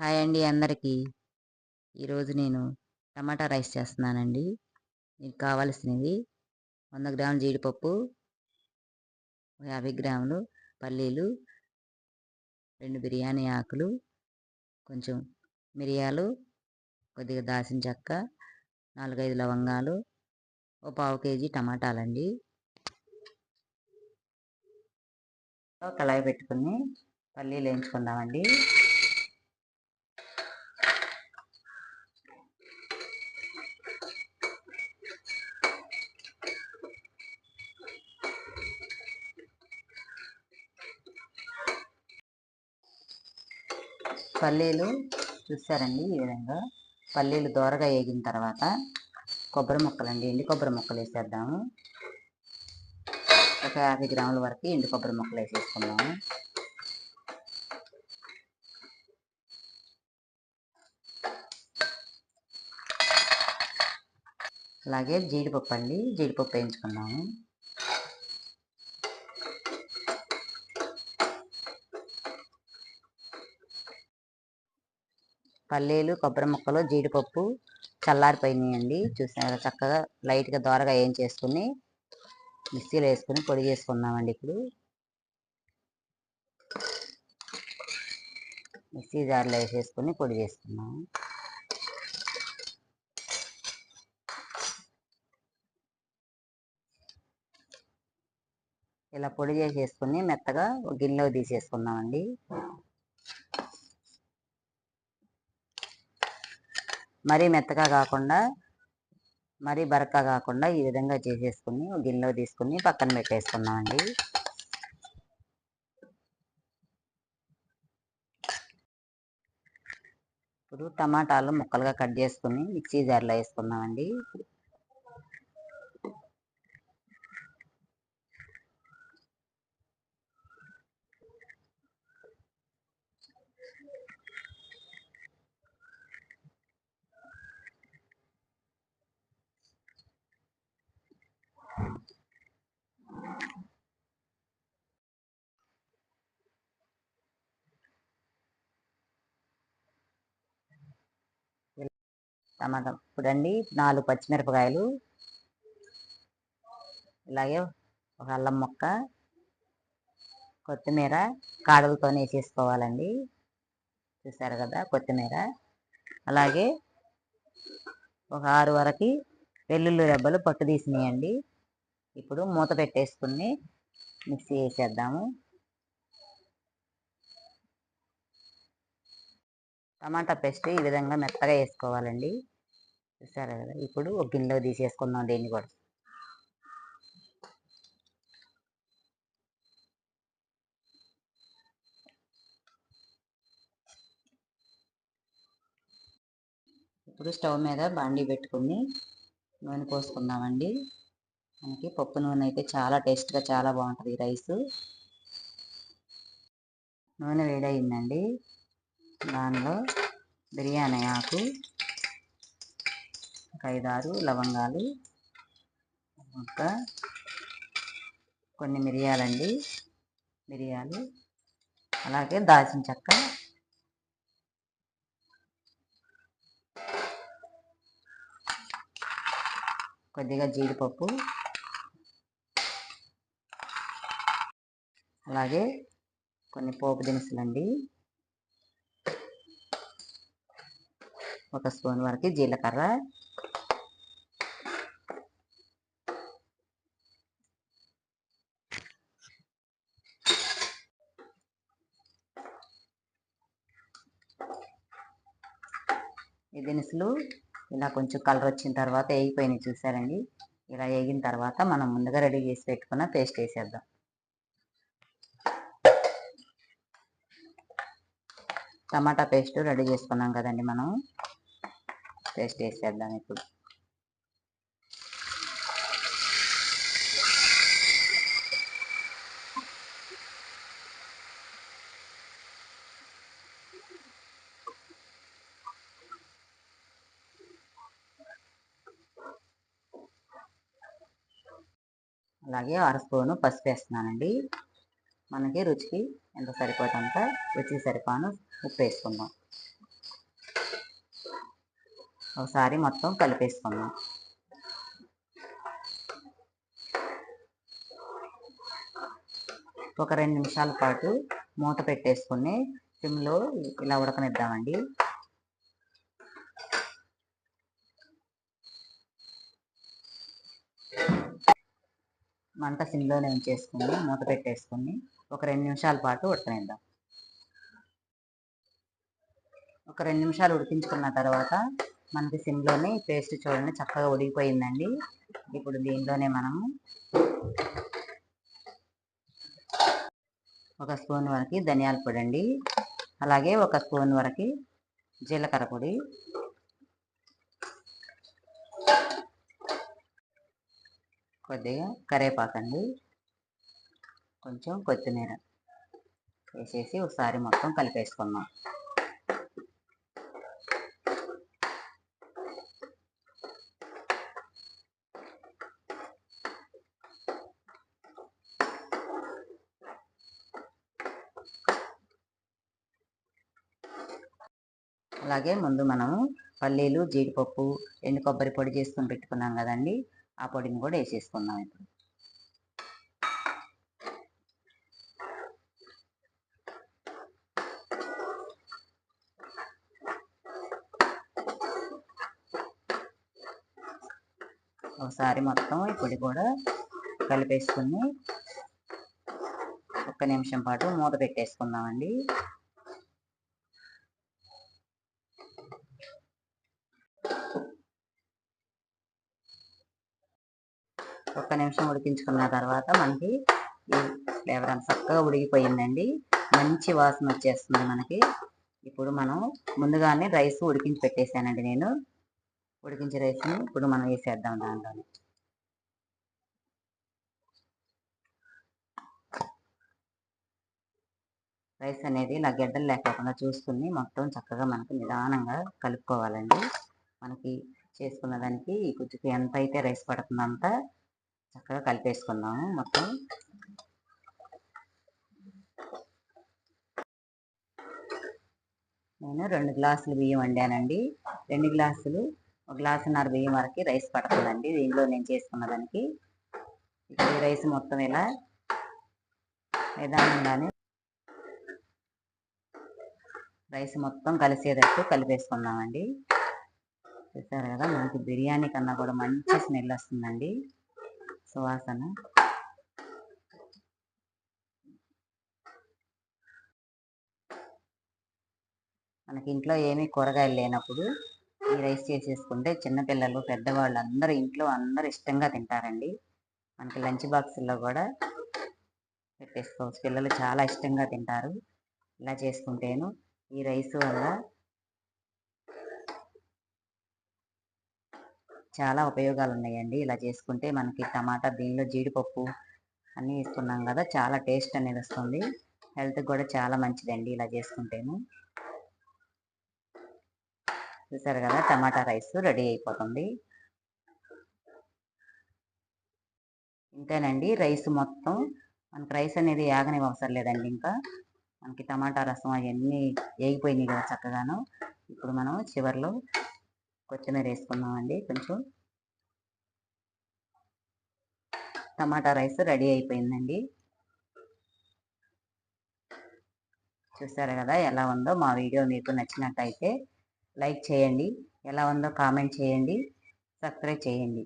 Hi అండి అందరికీ. ఈరోజు నేను టమాటా రైస్ చేస్తున్నానండి. మీకు కావాల్సినవి వంద గ్రాములు జీడిపప్పు యాభై గ్రాములు పల్లీలు రెండు బిర్యానీ ఆకులు కొంచెం మిరియాలు కొద్దిగా దాసిన చెక్క నాలుగైదు లవంగాలు ఓ పావు కేజీ టమాటాలండి. కళాయి పెట్టుకుని పల్లీలు వేయించుకుందామండి. పల్లీలు చూసారండి ఈ విధంగా. పల్లీలు దోరగా వేగిన తర్వాత కొబ్బరి ముక్కలండి ఎండి కొబ్బరి ముక్కలు వేసేద్దాము. ఒక యాభై గ్రాముల వరకు ఎండు కొబ్బరి ముక్కలు వేసేసుకున్నాము అలాగే జీడిపప్పు అండి జీడిపప్పు వేయించుకున్నాము పల్లీలు కొబ్బరి ముక్కలు జీడిపప్పు చల్లారిపోయినాయండి. చూసారా చక్కగా లైట్గా దోరగా ఏం చేసుకుని మిక్సీలో వేసుకుని పొడి చేసుకున్నామండి ఇప్పుడు. మిక్సీ జార్లో వేసేసుకుని పొడి చేసుకున్నాము ఇలా పొడి చేసేసుకుని మెత్తగా గిన్నెలో తీసేసుకుందామండి. మరీ మెత్తగా కాకుండా మరీ బరక కాకుండా ఈ విధంగా చేసేసుకుని గిన్నెలో తీసుకుని పక్కన పెట్టేసుకున్నామండి ఇప్పుడు టమాటాలు ముక్కలుగా కట్ చేసుకుని మిక్సీ జార్లో వేసుకున్నామండి టమాటా ఇప్పుడండి నాలుగు పచ్చిమిరపకాయలు. ఇలాగే ఒక అల్లం ముక్క కొత్తిమీర కాడలతో వేసేసుకోవాలండి చూసారు కదా కొత్తిమీర. అలాగే ఒక ఆరు వరకు వెల్లుల్లి రెబ్బలు పట్టు తీసినాయండి ఇప్పుడు మూత పెట్టేసుకుని మిక్సీ వేసేద్దాము. టమాటా పేస్ట్ ఈ విధంగా మెత్తగా వేసుకోవాలండి. చూసారా కదా ఇప్పుడు ఒక గిన్నెలో తీసేసుకుందాం దీన్ని కూడా. ఇప్పుడు స్టవ్ మీద బాండీ పెట్టుకుని నూనె పోసుకుందామండి. మనకి పప్పు నూనె అయితే చాలా టేస్ట్గా చాలా బాగుంటుంది ఈ రైస్. నూనె వేడయిందండి. దానిలో బిర్యానీ ఆకు ఒక ఐదారు లవంగాలు ఒక కొన్ని మిరియాలండి మిరియాలు అలాగే దాల్చిన చెక్క. కొద్దిగా జీడిపప్పు. అలాగే కొన్ని పోపు దినుసులండి. ఒక స్పూన్ వరకు జీలకర్ర. ఈ దినుసులు ఇలా కొంచెం కలర్ వచ్చిన తర్వాత వేగిపోయినాయి చూసారండి. ఇలా వేగిన తర్వాత మనం ముందుగా రెడీ చేసి పెట్టుకున్న పేస్ట్ వేసేద్దాం. టమాటా పేస్ట్ రెడీ చేసుకున్నాం కదండి మనం. పేస్ట్ వేసేద్దాం ఇప్పుడు. అలాగే అర స్పూను పసుపు వేస్తున్నానండి. మనకి రుచికి ఎంత సరిపోతుందంటే రుచికి సరిపోను. ఉప్పు వేసుకుందాం. ఒకసారి మొత్తం కలిపేసుకుందాం. ఒక రెండు నిమిషాల పాటు మూత పెట్టేసుకుని సిమ్లో ఇలా ఉడకనిద్దామండి. మంట సిమ్లోనే ఉంచేసుకుని మూత పెట్టేసుకుని ఒక రెండు నిమిషాల పాటు ఉడకనిద్దాం. ఒక రెండు నిమిషాలు ఉడికించుకున్న తర్వాత మనకి సిమ్లోనే పేస్ట్ చూడండి చక్కగా ఉడికిపోయిందండి. ఇప్పుడు దీనిలోనే మనము ఒక స్పూన్ వరకు ధనియాల పొడి అండి అలాగే ఒక స్పూన్ వరకు జీలకర్ర పొడి. కొద్దిగా కరేపాకండి కొంచెం కొత్తిమీర వేసేసి ఒకసారి మొత్తం కలిపేసుకుందాం. అలాగే ముందు మనము పల్లీలు జీడిపప్పు ఎండు కొబ్బరి పొడి చేసుకొని పెట్టుకున్నాం కదండి. ఆ పొడిని కూడా వేసేసుకుందాం ఇప్పుడు. ఒకసారి మొత్తం ఈ పొడి కూడా కలిపేసుకుని ఒక్క నిమిషం పాటు మూత పెట్టేసుకుందామండి. ఒక్క నిమిషం ఉడికించుకున్న తర్వాత మనకి ఈ ఫ్లేవర్ అంత చక్కగా ఉడికిపోయిందండి. మంచి వాసన వచ్చేస్తుంది మనకి. ఇప్పుడు మనం ముందుగానే రైస్ ఉడికించి పెట్టేశానండి నేను. ఉడికించే రైస్ని ఇప్పుడు మనం వేసేద్దాం దాంట్లో రైస్ అనేది ఇలా గడ్డలు లేకోకుండా చూసుకుని మొత్తం చక్కగా మనకి నిదానంగా కలుపుకోవాలండి. మనకి చేసుకున్న దానికి ఈ గుజ్జుకి ఎంత అయితే రైస్ పడుతుందంత చక్కగా కలిపేసుకుందాము మొత్తం. నేను రెండు గ్లాసులు బియ్యం వండానండి. రెండు గ్లాసులు ఒక గ్లాసున్నర బియ్యం వరకు రైస్ పడుతుందండి. దీనిలో నేను చేసుకున్న దానికి. ఇప్పుడు ఈ రైస్ మొత్తం ఇలా నిదానంగానే రైస్ మొత్తం కలిసేటట్టు కలిపేసుకుందామండి. చూసారు కదా మనకి బిర్యానీ కన్నా కూడా మంచి స్మెల్ వస్తుందండి. సువాసన. మనకి ఇంట్లో ఏమీ కూరగాయలు లేనప్పుడు ఈ రైస్ చేసేసుకుంటే చిన్నపిల్లలు పెద్దవాళ్ళు అందరూ ఇంట్లో అందరూ ఇష్టంగా తింటారండి. మనకి లంచ్ బాక్సుల్లో కూడా పెట్టేసుకోవచ్చు. పిల్లలు చాలా ఇష్టంగా తింటారు. ఇలా చేసుకుంటేను ఈ రైస్ వల్ల చాలా ఉపయోగాలు ఉన్నాయండి ఇలా చేసుకుంటే మనకి టమాటా దీనిలో జీడిపప్పు అన్నీ వేసుకున్నాం కదా చాలా టేస్ట్ అనేది వస్తుంది. హెల్త్ కూడా చాలా మంచిదండి ఇలా చేసుకుంటేను. చూసారు కదా టమాటా రైస్ రెడీ అయిపోతుంది. ఇంతేనండి రైస్ మొత్తం. మనకి రైస్ అనేది యాగని అవసరం లేదండి ఇంకా. మనకి టమాటా రసం అవన్నీ వేగిపోయినాయి కదా చక్కగాను. ఇప్పుడు మనం చివరిలో కొత్తిమీర వేసుకుందామండి. కొంచెం టమాటా రైస్ రెడీ అయిపోయిందండి. చూసారు కదా ఎలా ఉందో మా వీడియో మీకు నచ్చినట్టయితే లైక్ చేయండి. ఎలా ఉందో కామెంట్ చేయండి. సబ్స్క్రైబ్ చేయండి.